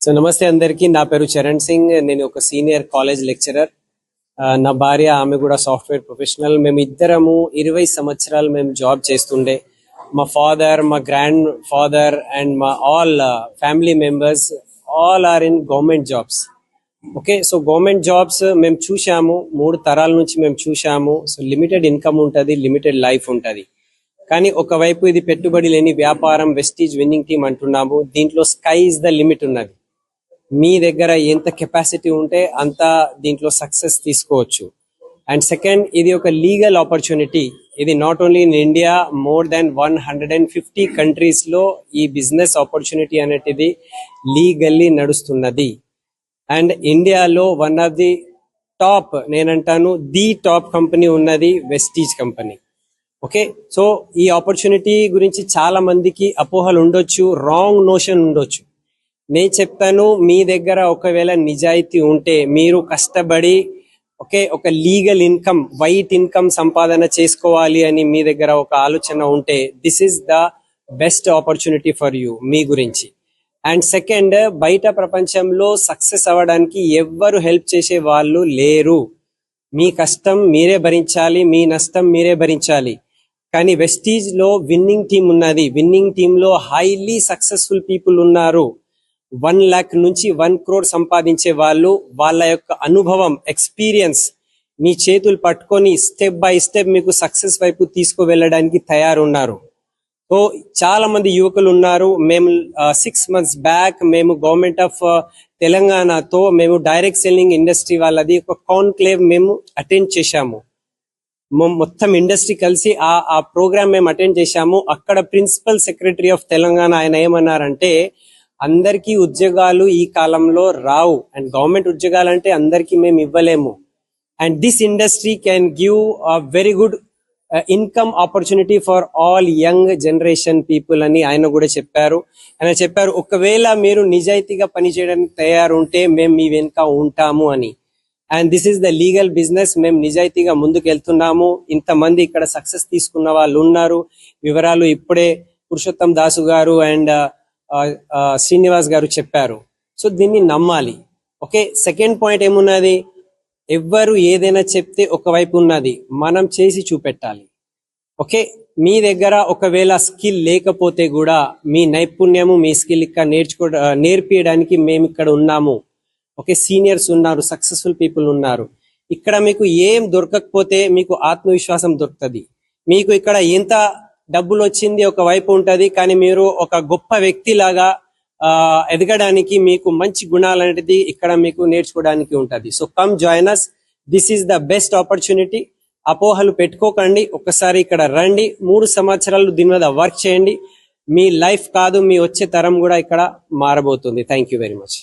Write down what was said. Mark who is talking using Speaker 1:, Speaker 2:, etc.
Speaker 1: So నమస్తే అందరికీ. నా పేరు చరణ్ సింగ్. నేను ఒక సీనియర్ కాలేజ్ లెక్చరర్. నా భార్య ఆమె కూడా సాఫ్ట్వేర్ ప్రొఫెషనల్. మేము ఇద్దరము ఇరవై సంవత్సరాలు మేము జాబ్ చేస్తుండే. మా ఫాదర్ మా గ్రాండ్ ఫాదర్ అండ్ మా all family members all are in government jobs. Okay? So government jobs మేము చూసాము మూడు తరాల నుంచి మేము చూసాము సో లిమిటెడ్ ఇన్కమ్ ఉంటుంది లిమిటెడ్ లైఫ్ ఉంటుంది. కానీ ఒకవైపు ఇది పెట్టుబడి లేని వ్యాపారం వెస్టీజ్ విన్నింగ్ టీం అంటున్నాము. దీంట్లో స్కై ఇస్ ద లిమిట్ ఉన్నది. మీ దగ్గర ఎంత కెపాసిటీ ఉంటే అంత దీంట్లో సక్సెస్ తీసుకోవచ్చు. అండ్ సెకండ్ ఇది ఒక లీగల్ ఆపర్చునిటీ. ఇది not only in India more than one hundred and fifty కంట్రీస్లో ఈ బిజినెస్ ఆపర్చునిటీ అనేటిది లీగల్లీ నడుస్తున్నది. అండ్ ఇండియాలో వన్ ఆఫ్ ది టాప్ నేనంటాను ది టాప్ కంపెనీ ఉన్నది వెస్టీజ్ కంపెనీ. ఓకే? సో ఈ ఆపర్చునిటీ గురించి చాలా మందికి అపోహలు ఉండొచ్చు రాంగ్ నోషన్ ఉండొచ్చు. నేను చెప్తాను మీ దగ్గర ఒకవేళ నిజాయితీ ఉంటే మీరు కష్టపడి ఓకే ఒక లీగల్ ఇన్కమ్ వైట్ ఇన్కమ్ సంపాదన చేసుకోవాలి అని మీ దగ్గర ఒక ఆలోచన ఉంటే this is the best opportunity for you మీ గురించి. అండ్ సెకండ్ బయట ప్రపంచంలో సక్సెస్ అవ్వడానికి ఎవ్వరు హెల్ప్ చేసే వాళ్ళు లేరు. మీ కష్టం మీరే భరించాలి మీ నష్టం మీరే భరించాలి. కానీ వెస్టీజ్లో విన్నింగ్ టీం ఉన్నది. విన్నింగ్ టీమ్లో హైలీ సక్సెస్ఫుల్ పీపుల్ ఉన్నారు. వన్ ల్యాక్ నుంచి వన్ క్రోడ్ సంపాదించే వాళ్ళు వాళ్ళ యొక్క అనుభవం ఎక్స్పీరియన్స్ మీ చేతులు పట్టుకొని స్టెప్ బై స్టెప్ మీకు సక్సెస్ వైపు తీసుకువెళ్ళడానికి తయారున్నారు. సో చాలా మంది యువకులు ఉన్నారు. మేము సిక్స్ మంత్స్ బ్యాక్ మేము గవర్నమెంట్ ఆఫ్ తెలంగాణతో మేము డైరెక్ట్ సెల్లింగ్ ఇండస్ట్రీ వాళ్ళది ఒక కాన్క్లేవ్ మేము అటెండ్ చేశాము. మొత్తం ఇండస్ట్రీ కలిసి ఆ ఆ ప్రోగ్రామ్ మేము అటెండ్ చేశాము. అక్కడ ప్రిన్సిపల్ సెక్రటరీ ఆఫ్ తెలంగాణ ఆయన ఏమన్నారంటే అందరికీ ఉద్యోగాలు ఈ కాలంలో రావు. అండ్ గవర్నమెంట్ ఉద్యోగాలు అంటే అందరికీ మేము ఇవ్వలేము. And this industry can give a very good income opportunity for all young generation people అని ఆయన కూడా చెప్పారు. ఆయన చెప్పారు ఒకవేళ మీరు నిజాయితీగా పనిచేయడానికి తయారు ఉంటే మేము మీ వెనుక ఉంటాము అని. And this is the legal business మేము నిజాయితీగా ముందుకు వెళ్తున్నాము ఇంతమంది ఇక్కడ సక్సెస్ తీసుకున్న వాళ్ళు ఉన్నారు. వివరాలు ఇప్పుడే పురుషోత్తం దాసు గారు and uh, uh, uh, Srinivas గారు చెప్పారు. సో దీన్ని నమ్మాలి. ఓకే సెకండ్ పాయింట్ ఏమున్నది? ఎవ్వరు ఏదైనా చెప్తే ఒకవైపు ఉన్నది. మనం చేసి చూపెట్టాలి. ఓకే మీ దగ్గర ఒకవేళ స్కిల్ లేకపోతే కూడా మీ నైపుణ్యము మీ స్కిల్ ఇక్కడ నేర్చుకో నేర్పించడానికి మేము ఇక్కడ ఉన్నాము. ఓకే సీనియర్స్ ఉన్నారు సక్సెస్ఫుల్ పీపుల్ ఉన్నారు. ఇక్కడ మీకు ఏం దొరకకపోతే మీకు ఆత్మవిశ్వాసం దొరుకుతుంది. మీకు ఇక్కడ ఎంత డబ్బులు వచ్చింది ఒక వైపు ఉంటుంది కానీ మీరు ఒక గొప్ప వ్యక్తి లాగా ఎదగడానికి మీకు మంచి గుణాలు అనేది ఇక్కడ మీకు నేర్చుకోవడానికి ఉంటుంది. So come join us this is the best opportunity అపోహలు పెట్టుకోకండి. ఒకసారి ఇక్కడ రండి. మూడు సంవత్సరాలు దీని మీద వర్క్ చేయండి. మీ లైఫ్ కాదు మీ వచ్చే తరం కూడా ఇక్కడ మారబోతుంది. Thank you very much